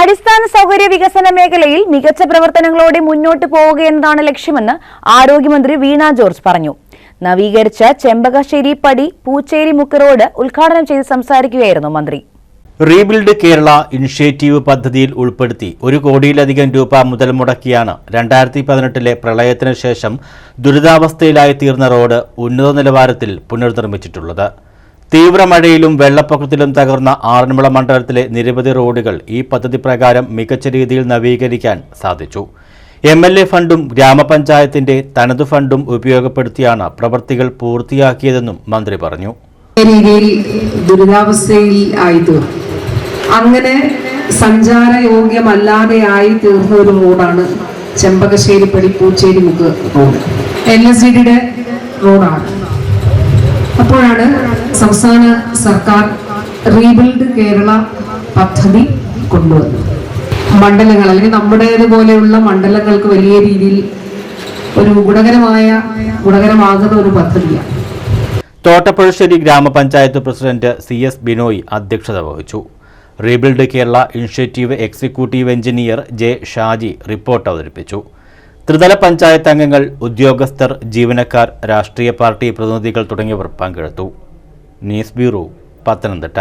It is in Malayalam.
അടിസ്ഥാന സൗകര്യ വികസന മേഖലയിൽ മികച്ച പ്രവർത്തനങ്ങളോടെ മുന്നോട്ട് പോവുകയെന്നതാണ് ലക്ഷ്യമെന്ന് ആരോഗ്യമന്ത്രി വീണ ജോർജ് പറഞ്ഞു. നവീകരിച്ച ചെമ്പകശ്ശേരി പടി പൂച്ചേരി മുക്ക് റോഡ് ഉദ്ഘാടനം ചെയ്ത് സംസാരിക്കുകയായിരുന്നു മന്ത്രി. റീബിൽഡ് കേരള ഇനിഷ്യേറ്റീവ് പദ്ധതിയിൽ ഉൾപ്പെടുത്തി ഒരു കോടിയിലധികം രൂപ മുതൽ മുടക്കിയാണ് രണ്ടായിരത്തി പതിനെട്ടിലെ പ്രളയത്തിന് ശേഷം ദുരിതാവസ്ഥയിലായി തീർന്ന റോഡ് ഉന്നത നിലവാരത്തിൽ പുനർനിർമ്മിച്ചിട്ടുള്ളത്. തീവ്രമഴയിലും വെള്ളപ്പൊക്കത്തിലും തകർന്ന ആറന്മുള മണ്ഡലത്തിലെ നിരവധി റോഡുകൾ ഈ പദ്ധതി പ്രകാരം മികച്ച രീതിയിൽ നവീകരിക്കാൻ സാധിച്ചു. എം എൽ എ ഫണ്ടും ഗ്രാമപഞ്ചായത്തിന്റെ തനതു ഫണ്ടും ഉപയോഗപ്പെടുത്തിയാണ് പ്രവൃത്തികൾ പൂർത്തിയാക്കിയതെന്നും മന്ത്രി പറഞ്ഞു. രീതിയിൽ ദുരിതാവസ്ഥയിൽ ആയി അങ്ങനെ സഞ്ചാരയോഗ്യമല്ലാതെ ആയി തീർന്ന ഒരു റോഡാണ് Chempakasseri Padi Poocheri Mukku road. L S D റോഡാണ്. അപ്പോഴാണ് സംസ്ഥാന സർക്കാർ റീബിൽഡ് കേരള പദ്ധതി കൊണ്ടുവന്നത്. മണ്ഡലങ്ങൾ അല്ലെങ്കിൽ നമ്മുടേതുപോലെയുള്ള മണ്ഡലങ്ങൾക്ക് വലിയ രീതിയിൽ ഒരു ഗുണകരമായ ഗുണകരമാകുന്ന ഒരു പദ്ധതിയാണ്. തോട്ടപ്പുഴശ്ശേരി ഗ്രാമപഞ്ചായത്ത് പ്രസിഡന്റ് സി എസ് ബിനോയ് അധ്യക്ഷത വഹിച്ചു. Rebuild Kerala initiative executive engineer J Shaji report അവതരിപ്പിച്ചു. ത്രിതല പഞ്ചായത്ത് അംഗങ്ങൾ ഉദ്യോഗസ്ഥർ ജീവനക്കാർ രാഷ്ട്രീയ പാർട്ടി പ്രതിനിധികൾ തുടങ്ങിയവർ പങ്കെടുത്തു. News bureau Pathanamthitta.